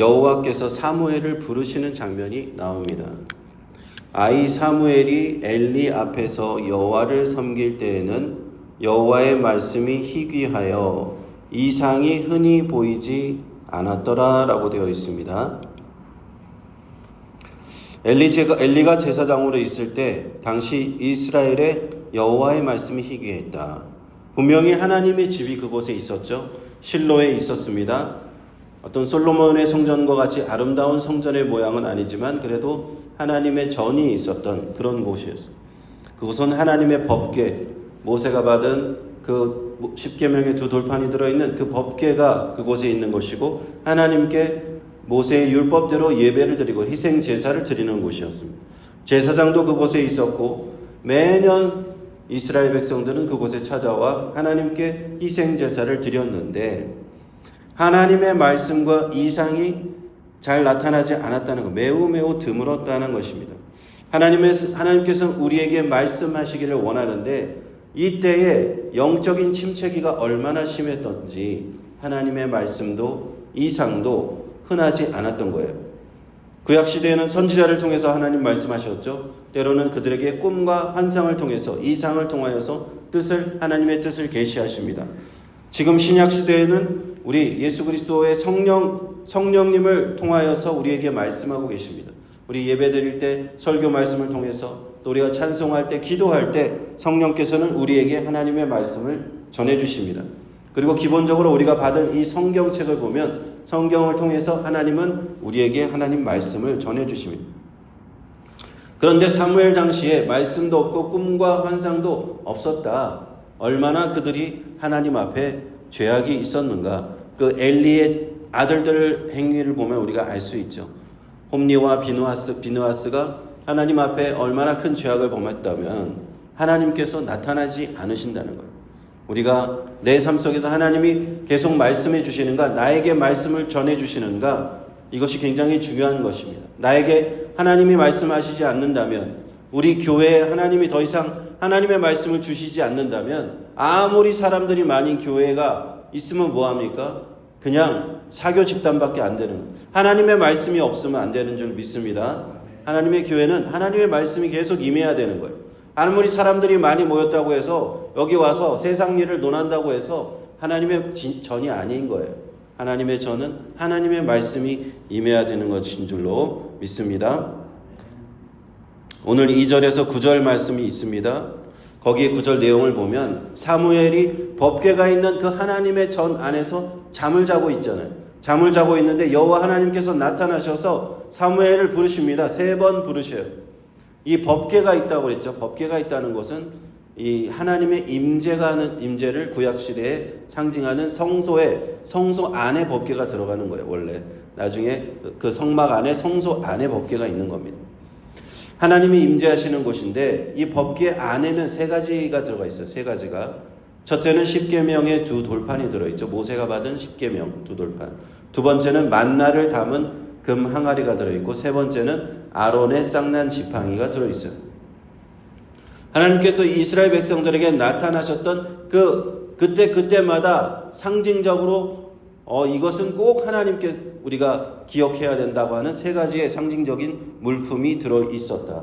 여호와께서 사무엘을 부르시는 장면이 나옵니다. 아이 사무엘이 엘리 앞에서 여호와를 섬길 때에는 여호와의 말씀이 희귀하여 이상이 흔히 보이지 않았더라라고 되어 있습니다. 엘리 제가 엘리가 제사장으로 있을 때 당시 이스라엘에 여호와의 말씀이 희귀했다. 분명히 하나님의 집이 그곳에 있었죠. 실로에 있었습니다. 어떤 솔로몬의 성전과 같이 아름다운 성전의 모양은 아니지만 그래도 하나님의 전이 있었던 그런 곳이었어요. 그곳은 하나님의 법궤, 모세가 받은 그 십계명의 두 돌판이 들어있는 그 법궤가 그곳에 있는 것이고 하나님께 모세의 율법대로 예배를 드리고 희생 제사를 드리는 곳이었습니다. 제사장도 그곳에 있었고 매년 이스라엘 백성들은 그곳에 찾아와 하나님께 희생 제사를 드렸는데 하나님의 말씀과 이상이 잘 나타나지 않았다는 것, 매우 매우 드물었다는 것입니다. 하나님의 하나님께서는 우리에게 말씀하시기를 원하는데 이때에 영적인 침체기가 얼마나 심했던지 하나님의 말씀도 이상도 흔하지 않았던 거예요. 구약 시대에는 선지자를 통해서 하나님 말씀하셨죠. 때로는 그들에게 꿈과 환상을 통해서 이상을 통하여서 뜻을 하나님의 뜻을 계시하십니다. 지금 신약 시대에는 우리 예수 그리스도의 성령 성령님을 통하여서 우리에게 말씀하고 계십니다. 우리 예배 드릴 때 설교 말씀을 통해서 또 우리가 찬송할 때 기도할 때 성령께서는 우리에게 하나님의 말씀을 전해 주십니다. 그리고 기본적으로 우리가 받은 이 성경책을 보면 성경을 통해서 하나님은 우리에게 하나님 말씀을 전해 주십니다. 그런데 사무엘 당시에 말씀도 없고 꿈과 환상도 없었다. 얼마나 그들이 하나님 앞에 죄악이 있었는가. 그 엘리의 아들들 행위를 보면 우리가 알 수 있죠. 홈리와 비누아스, 비누아스가 하나님 앞에 얼마나 큰 죄악을 범했다면 하나님께서 나타나지 않으신다는 거예요. 우리가 내 삶 속에서 하나님이 계속 말씀해 주시는가, 나에게 말씀을 전해 주시는가, 이것이 굉장히 중요한 것입니다. 나에게 하나님이 말씀하시지 않는다면, 우리 교회에 하나님이 더 이상 하나님의 말씀을 주시지 않는다면, 아무리 사람들이 많은 교회가 있으면 뭐합니까? 그냥 사교 집단밖에 안 되는. 하나님의 말씀이 없으면 안 되는 줄 믿습니다. 하나님의 교회는 하나님의 말씀이 계속 임해야 되는 거예요. 아무리 사람들이 많이 모였다고 해서 여기 와서 세상 일을 논한다고 해서 하나님의 전이 아닌 거예요. 하나님의 전은 하나님의 말씀이 임해야 되는 것인 줄로 믿습니다. 오늘 2절에서 9절 말씀이 있습니다. 거기에 9절 내용을 보면 사무엘이 법궤가 있는 그 하나님의 전 안에서 잠을 자고 있잖아요. 잠을 자고 있는데 여호와 하나님께서 나타나셔서 사무엘을 부르십니다. 세 번 부르셔요. 이 법궤가 있다고 그랬죠. 법궤가 있다는 것은 이 하나님의 임재가 하는 임재를 구약 시대에 상징하는 성소에 성소 안에 법궤가 들어가는 거예요. 원래 나중에 그 성막 안에 성소 안에 법궤가 있는 겁니다. 하나님이 임재하시는 곳인데 이 법궤 안에는 세 가지가 들어가 있어요. 세 가지가 첫째는 십계명의 두 돌판이 들어 있죠. 모세가 받은 십계명 두 돌판. 두 번째는 만나를 담은 금 항아리가 들어 있고 세 번째는 아론의 쌍난 지팡이가 들어 있어요. 하나님께서 이스라엘 백성들에게 나타나셨던 그 그때 그때마다 상징적으로 어 이것은 꼭 하나님께 우리가 기억해야 된다고 하는 세 가지의 상징적인 물품이 들어 있었다.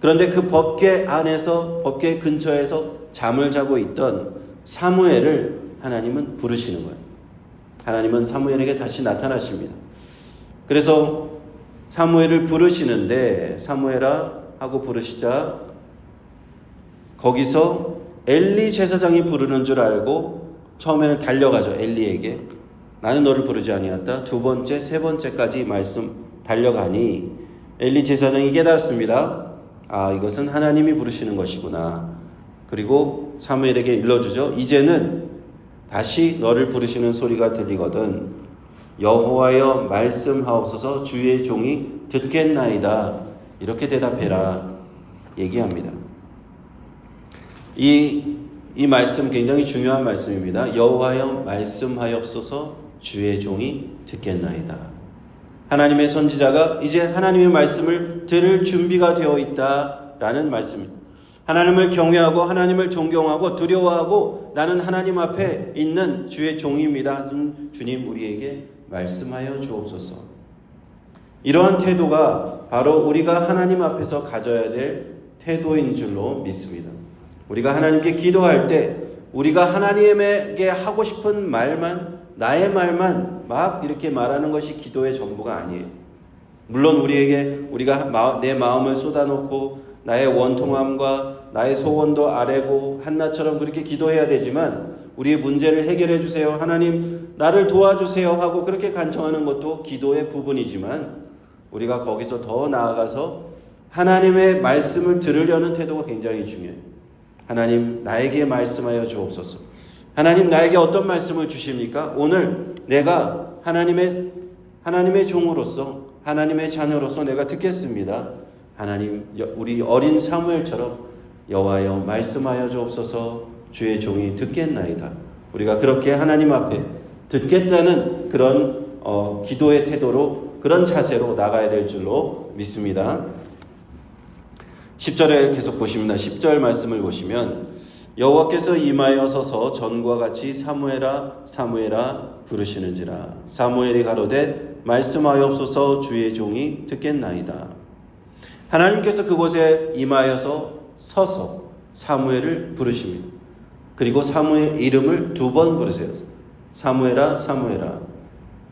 그런데 그 법궤 안에서 법궤 근처에서 잠을 자고 있던 사무엘을 하나님은 부르시는 거예요. 하나님은 사무엘에게 다시 나타나십니다. 그래서 사무엘을 부르시는데 사무엘아 하고 부르시자 거기서 엘리 제사장이 부르는 줄 알고 처음에는 달려가죠 엘리에게 나는 너를 부르지 아니었다. 두 번째 세 번째까지 말씀 달려가니 엘리 제사장이 깨달았습니다. 아 이것은 하나님이 부르시는 것이구나. 그리고 사무엘에게 일러주죠. 이제는 다시 너를 부르시는 소리가 들리거든 여호와여 말씀하옵소서. 주의 종이 듣겠나이다. 이렇게 대답해라. 얘기합니다. 이, 이 말씀 굉장히 중요한 말씀입니다. 여호와여 말씀하옵소서 주의 종이 듣겠나이다. 하나님의 선지자가 이제 하나님의 말씀을 들을 준비가 되어 있다라는 말씀입니다. 하나님을 경외하고 하나님을 존경하고 두려워하고 나는 하나님 앞에 있는 주의 종입니다. 주님 우리에게 말씀하여 주옵소서. 이러한 태도가 바로 우리가 하나님 앞에서 가져야 될 태도인 줄로 믿습니다. 우리가 하나님께 기도할 때 우리가 하나님에게 하고 싶은 말만 나의 말만 막 이렇게 말하는 것이 기도의 전부가 아니에요. 물론 우리에게 우리가 내 마음을 쏟아놓고 나의 원통함과 나의 소원도 아뢰고 한나처럼 그렇게 기도해야 되지만 우리의 문제를 해결해 주세요. 하나님 나를 도와주세요 하고 그렇게 간청하는 것도 기도의 부분이지만 우리가 거기서 더 나아가서 하나님의 말씀을 들으려는 태도가 굉장히 중요해요. 하나님 나에게 말씀하여 주옵소서. 하나님 나에게 어떤 말씀을 주십니까? 오늘 내가 하나님의 하나님의 종으로서 하나님의 자녀로서 내가 듣겠습니다. 하나님 우리 어린 사무엘처럼 여호와여 말씀하여 주옵소서 주의 종이 듣겠나이다. 우리가 그렇게 하나님 앞에 듣겠다는 그런 어, 기도의 태도로 그런 자세로 나가야 될 줄로 믿습니다. 10절에 계속 보십니다. 10절 말씀을 보시면 여호와께서 임하여 서서 전과 같이 사무엘아 사무엘아 부르시는지라 사무엘이 가로되 말씀하옵소서 주의 종이 듣겠나이다. 하나님께서 그곳에 임하여서 서서 사무엘을 부르십니다. 그리고 사무엘 이름을 두 번 부르세요. 사무엘아 사무엘아.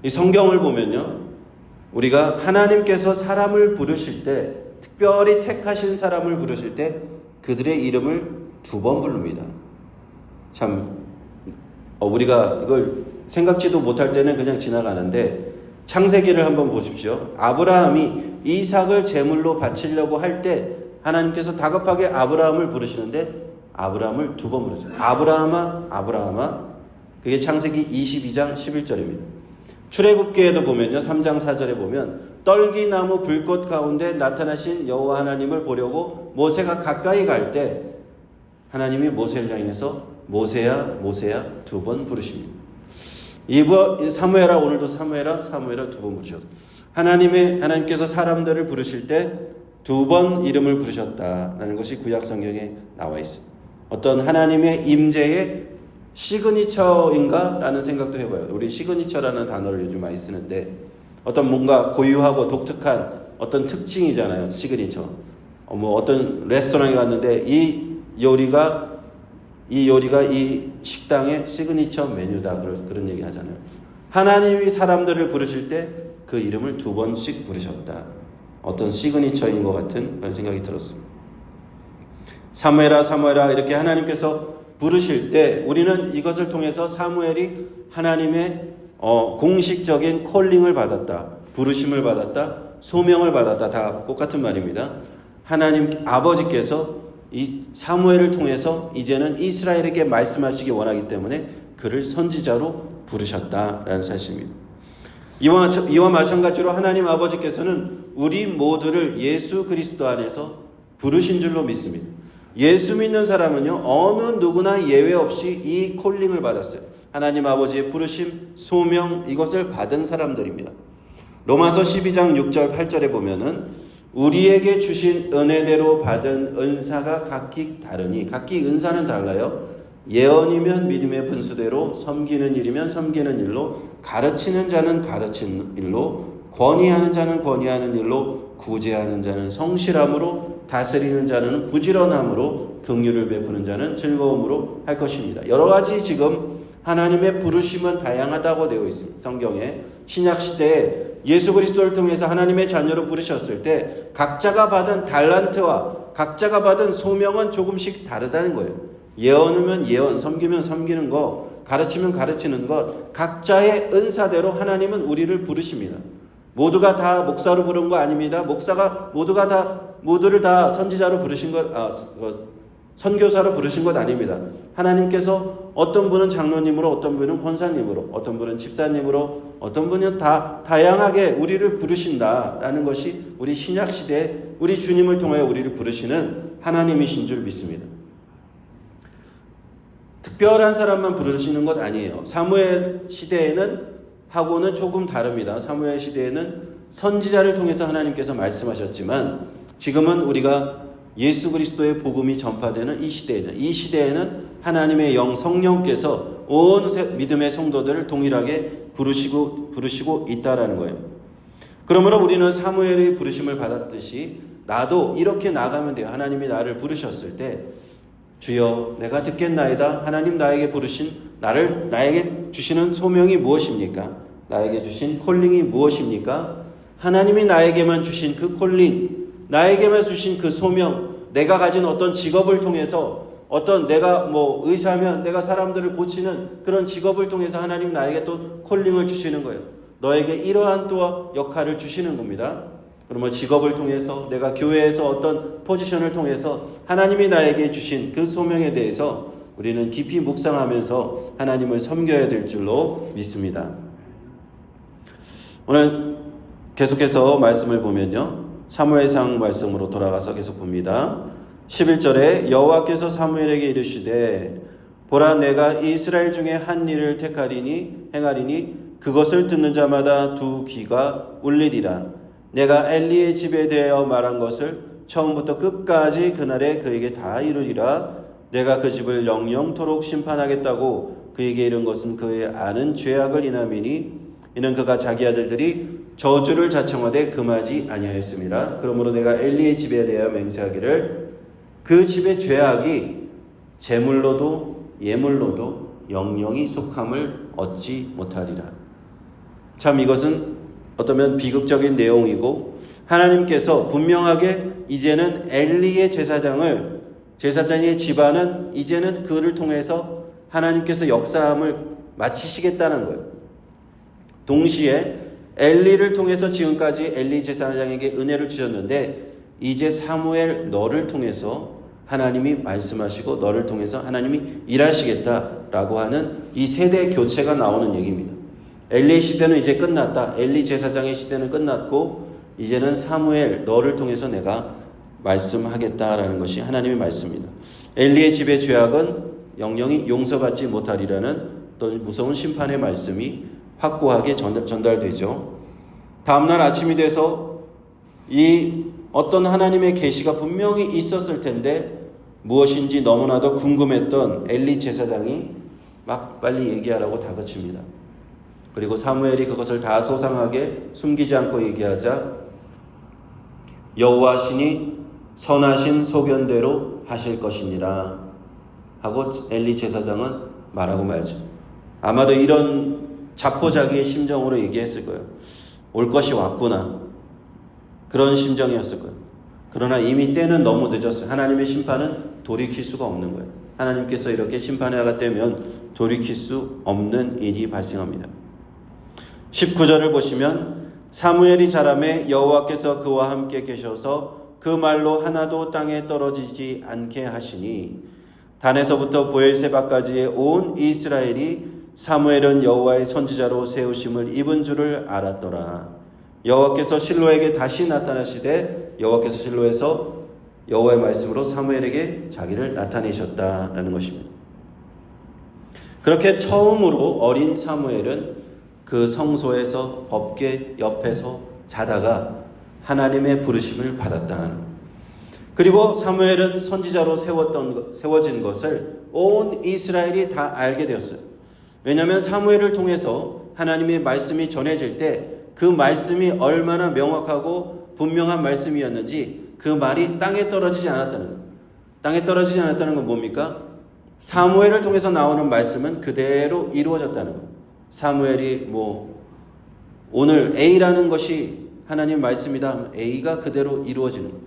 이 성경을 보면요. 우리가 하나님께서 사람을 부르실 때 특별히 택하신 사람을 부르실 때 그들의 이름을 두 번 부릅니다. 참 어, 우리가 이걸 생각지도 못할 때는 그냥 지나가는데 창세기를 한번 보십시오. 아브라함이 이삭을 제물로 바치려고 할 때 하나님께서 다급하게 아브라함을 부르시는데 아브라함을 두 번 부르세요. 아브라함아 아브라함아 그게 창세기 22장 11절입니다. 출애굽기에도 보면요. 3장 4절에 보면 떨기나무 불꽃 가운데 나타나신 여호와 하나님을 보려고 모세가 가까이 갈 때 하나님이 모세를 향해서 모세야 모세야 두 번 부르십니다. 이번 사무엘아 오늘도 사무엘아 사무엘아 두 번 부르셨. 하나님의 하나님께서 사람들을 부르실 때 두 번 이름을 부르셨다라는 것이 구약 성경에 나와 있습니다. 어떤 하나님의 임재의 시그니처인가라는 생각도 해봐요. 우리 시그니처라는 단어를 요즘 많이 쓰는데 어떤 뭔가 고유하고 독특한 어떤 특징이잖아요. 시그니처. 어, 뭐 어떤 레스토랑에 갔는데 이 요리가 이 요리가 이 식당의 시그니처 메뉴다 그런 그런 얘기 하잖아요. 하나님이 사람들을 부르실 때 그 이름을 두 번씩 부르셨다. 어떤 시그니처인 것 같은 그런 생각이 들었습니다. 사무엘아 사무엘아 이렇게 하나님께서 부르실 때 우리는 이것을 통해서 사무엘이 하나님의 어, 공식적인 콜링을 받았다. 부르심을 받았다. 소명을 받았다. 다 똑같은 말입니다. 하나님 아버지께서 이 사무엘을 통해서 이제는 이스라엘에게 말씀하시기 원하기 때문에 그를 선지자로 부르셨다라는 사실입니다. 이와, 이와 마찬가지로 하나님 아버지께서는 우리 모두를 예수 그리스도 안에서 부르신 줄로 믿습니다. 예수 믿는 사람은요, 어느 누구나 예외 없이 이 콜링을 받았어요. 하나님 아버지의 부르심, 소명 이것을 받은 사람들입니다. 로마서 12장 6절 8절에 보면은 우리에게 주신 은혜대로 받은 은사가 각기 다르니 각기 은사는 달라요. 예언이면 믿음의 분수대로 섬기는 일이면 섬기는 일로 가르치는 자는 가르치는 일로 권위하는 자는 권위하는 일로 구제하는 자는 성실함으로 다스리는 자는 부지런함으로 긍휼을 베푸는 자는 즐거움으로 할 것입니다. 여러 가지 지금 하나님의 부르심은 다양하다고 되어 있습니다. 성경에 신약 시대에 예수 그리스도를 통해서 하나님의 자녀로 부르셨을 때 각자가 받은 달란트와 각자가 받은 소명은 조금씩 다르다는 거예요. 예언이면 예언, 섬기면 섬기는 것, 가르치면 가르치는 것, 각자의 은사대로 하나님은 우리를 부르십니다. 모두가 다 목사로 부른 거 아닙니다. 목사가 모두가 다 모두를 다 선지자로 부르신 것, 아, 선교사로 부르신 것 아닙니다. 하나님께서 어떤 분은 장로님으로, 어떤 분은 권사님으로, 어떤 분은 집사님으로, 어떤 분은 다 다양하게 우리를 부르신다라는 것이 우리 신약 시대 우리 주님을 통하여 우리를 부르시는 하나님이신 줄 믿습니다. 특별한 사람만 부르시는 것 아니에요. 사무엘 시대에는 하고는 조금 다릅니다. 사무엘 시대에는 선지자를 통해서 하나님께서 말씀하셨지만 지금은 우리가 예수 그리스도의 복음이 전파되는 이 시대이죠. 이 시대에는 하나님의 영 성령께서 온 믿음의 성도들을 동일하게 부르시고 부르시고 있다라는 거예요. 그러므로 우리는 사무엘의 부르심을 받았듯이 나도 이렇게 나가면 돼요. 하나님이 나를 부르셨을 때 주여 내가 듣겠나이다. 하나님 나에게 부르신 나를 나에게 주시는 소명이 무엇입니까? 나에게 주신 콜링이 무엇입니까? 하나님이 나에게만 주신 그 콜링, 나에게만 주신 그 소명, 내가 가진 어떤 직업을 통해서 어떤 내가 뭐 의사면 내가 사람들을 고치는 그런 직업을 통해서 하나님 나에게 또 콜링을 주시는 거예요. 너에게 이러한 또 역할을 주시는 겁니다. 그러면 직업을 통해서 내가 교회에서 어떤 포지션을 통해서 하나님이 나에게 주신 그 소명에 대해서 우리는 깊이 묵상하면서 하나님을 섬겨야 될 줄로 믿습니다. 오늘 계속해서 말씀을 보면요. 사무엘상 말씀으로 돌아가서 계속 봅니다. 11절에 여호와께서 사무엘에게 이르시되 보라 내가 이스라엘 중에 한 일을 택하리니 행하리니 그것을 듣는 자마다 두 귀가 울리리라 내가 엘리의 집에 대하여 말한 것을 처음부터 끝까지 그날에 그에게 다 이루리라 내가 그 집을 영영토록 심판하겠다고 그에게 이른 것은 그의 아는 죄악을 인함이니 이는 그가 자기 아들들이 저주를 자청하되 금하지 아니하였습니다. 그러므로 내가 엘리의 집에 대하여 맹세하기를 그 집의 죄악이 제물로도 예물로도 영영이 속함을 얻지 못하리라. 참 이것은 어떠면 비극적인 내용이고 하나님께서 분명하게 이제는 엘리의 제사장을 제사장의 집안은 이제는 그를 통해서 하나님께서 역사함을 마치시겠다는 거예요. 동시에 엘리를 통해서 지금까지 엘리 제사장에게 은혜를 주셨는데 이제 사무엘 너를 통해서 하나님이 말씀하시고 너를 통해서 하나님이 일하시겠다라고 하는 이 세대 교체가 나오는 얘기입니다. 엘리 시대는 이제 끝났다. 엘리 제사장의 시대는 끝났고 이제는 사무엘 너를 통해서 내가 말씀하겠다라는 것이 하나님의 말씀입니다. 엘리의 집의 죄악은 영영이 용서받지 못하리라는 또 무서운 심판의 말씀이 확고하게 전달되죠. 다음날 아침이 돼서 이 어떤 하나님의 계시가 분명히 있었을 텐데 무엇인지 너무나도 궁금했던 엘리 제사장이 막 빨리 얘기하라고 다그칩니다. 그리고 사무엘이 그것을 다 소상하게 숨기지 않고 얘기하자 여호와 신이 선하신 소견대로 하실 것이니라 하고 엘리 제사장은 말하고 말죠. 아마도 이런 자포자기의 심정으로 얘기했을 거예요. 올 것이 왔구나. 그런 심정이었을 거예요. 그러나 이미 때는 너무 늦었어요. 하나님의 심판은 돌이킬 수가 없는 거예요. 하나님께서 이렇게 심판해가 되면 돌이킬 수 없는 일이 발생합니다. 19절을 보시면 사무엘이 자람에 여호와께서 그와 함께 계셔서 그 말로 하나도 땅에 떨어지지 않게 하시니 단에서부터 보엘세바까지의 온 이스라엘이 사무엘은 여호와의 선지자로 세우심을 입은 줄을 알았더라. 여호와께서 실로에게 다시 나타나시되 여호와께서 실로에서 여호와의 말씀으로 사무엘에게 자기를 나타내셨다라는 것입니다. 그렇게 처음으로 어린 사무엘은 그 성소에서 법계 옆에서 자다가 하나님의 부르심을 받았다는 그리고 사무엘은 선지자로 세웠던 세워진 것을 온 이스라엘이 다 알게 되었어요. 왜냐하면 사무엘을 통해서 하나님의 말씀이 전해질 때 그 말씀이 얼마나 명확하고 분명한 말씀이었는지 그 말이 땅에 떨어지지 않았다는 것. 땅에 떨어지지 않았다는 건 뭡니까? 사무엘을 통해서 나오는 말씀은 그대로 이루어졌다는 것. 사무엘이 뭐 오늘 A라는 것이 하나님 말씀이다. A가 그대로 이루어지는 것.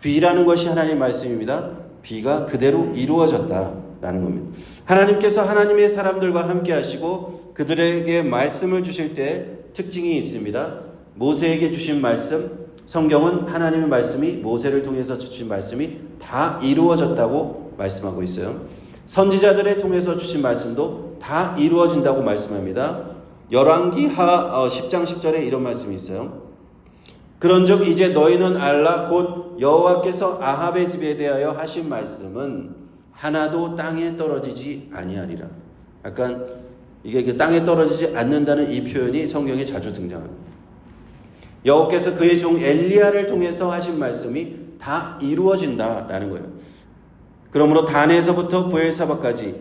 B라는 것이 하나님 말씀입니다. B가 그대로 이루어졌다 라는 겁니다. 하나님께서 하나님의 사람들과 함께 하시고 그들에게 말씀을 주실 때 특징이 있습니다. 모세에게 주신 말씀, 성경은 하나님의 말씀이 모세를 통해서 주신 말씀이 다 이루어졌다고 말씀하고 있어요. 선지자들을 통해서 주신 말씀도 다 이루어진다고 말씀합니다. 열왕기 하 10장 10절에 이런 말씀이 있어요. 그런즉 이제 너희는 알라 곧 여호와께서 아합의 집에 대하여 하신 말씀은 하나도 땅에 떨어지지 아니하리라. 약간 이게 그 땅에 떨어지지 않는다는 이 표현이 성경에 자주 등장합니다. 여호께서 그의 종 엘리야를 통해서 하신 말씀이 다 이루어진다라는 거예요. 그러므로 단에서부터 부엘사바까지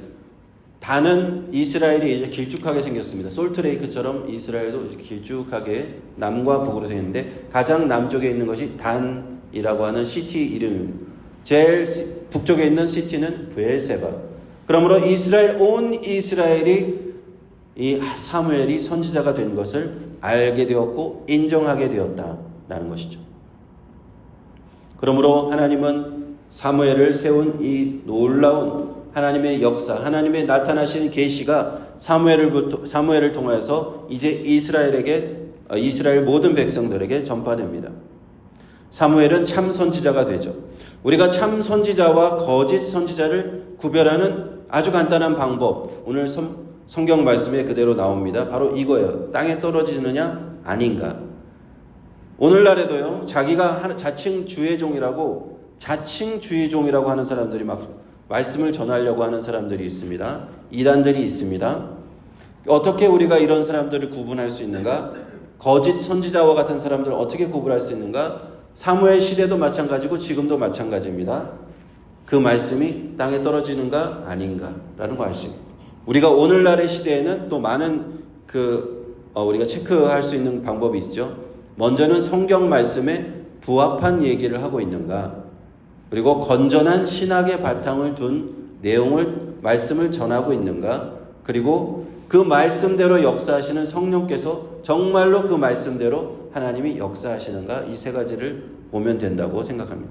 단은 이스라엘이 이제 길쭉하게 생겼습니다. 솔트레이크처럼 이스라엘도 길쭉하게 남과 북으로 생겼는데 가장 남쪽에 있는 것이 단이라고 하는 시티 이름입니다. 제일 시- 북쪽에 있는 시티는 부엘세바. 그러므로 이스라엘 온 이스라엘이 이 사무엘이 선지자가 된 것을 알게 되었고 인정하게 되었다라는 것이죠. 그러므로 하나님은 사무엘을 세운 이 놀라운 하나님의 역사, 하나님의 나타나시는 계시가 사무엘을 사무엘을 통하여서 이제 이스라엘에게 어, 이스라엘 모든 백성들에게 전파됩니다. 사무엘은 참 선지자가 되죠. 우리가 참 선지자와 거짓 선지자를 구별하는 아주 간단한 방법. 오늘 성, 성경 말씀에 그대로 나옵니다. 바로 이거예요. 땅에 떨어지느냐 아닌가. 오늘날에도요. 자기가 자칭 주의 종이라고 자칭 주의 종이라고 하는 사람들이 막 말씀을 전하려고 하는 사람들이 있습니다. 이단들이 있습니다. 어떻게 우리가 이런 사람들을 구분할 수 있는가? 거짓 선지자와 같은 사람들을 어떻게 구분할 수 있는가? 사무엘 시대도 마찬가지고 지금도 마찬가지입니다. 그 말씀이 땅에 떨어지는가 아닌가라는 거 알 수 있습니다. 우리가 오늘날의 시대에는 또 많은 그 어, 우리가 체크할 수 있는 방법이 있죠. 먼저는 성경 말씀에 부합한 얘기를 하고 있는가, 그리고 건전한 신학의 바탕을 둔 내용을 말씀을 전하고 있는가, 그리고 그 말씀대로 역사하시는 성령께서 정말로 그 말씀대로 하나님이 역사하시는가 이 세 가지를 보면 된다고 생각합니다.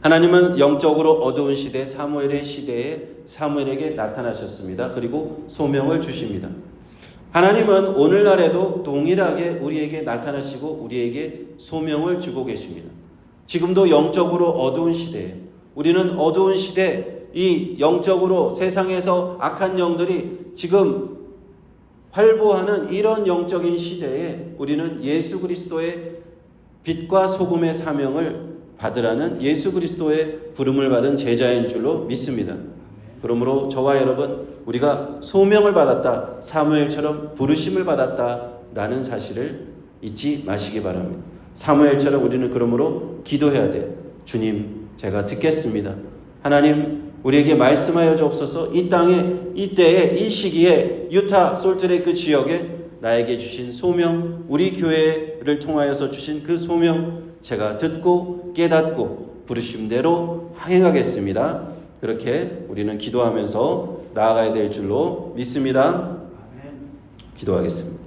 하나님은 영적으로 어두운 시대 사무엘의 시대에 사무엘에게 나타나셨습니다. 그리고 소명을 주십니다. 하나님은 오늘날에도 동일하게 우리에게 나타나시고 우리에게 소명을 주고 계십니다. 지금도 영적으로 어두운 시대에 우리는 어두운 시대 이 영적으로 세상에서 악한 영들이 지금 활보하는 이런 영적인 시대에 우리는 예수 그리스도의 빛과 소금의 사명을 받으라는 예수 그리스도의 부름을 받은 제자인 줄로 믿습니다. 그러므로 저와 여러분 우리가 소명을 받았다 사무엘처럼 부르심을 받았다라는 사실을 잊지 마시기 바랍니다. 사무엘처럼 우리는 그러므로 기도해야 돼요. 주님 제가 듣겠습니다. 하나님 우리에게 말씀하여 주옵소서 이 땅에 이 때에 이 시기에 유타 솔트레이크 지역에 나에게 주신 소명 우리 교회를 통하여서 주신 그 소명 제가 듣고 깨닫고 부르심대로 행하겠습니다. 그렇게 우리는 기도하면서 나아가야 될 줄로 믿습니다. 기도하겠습니다.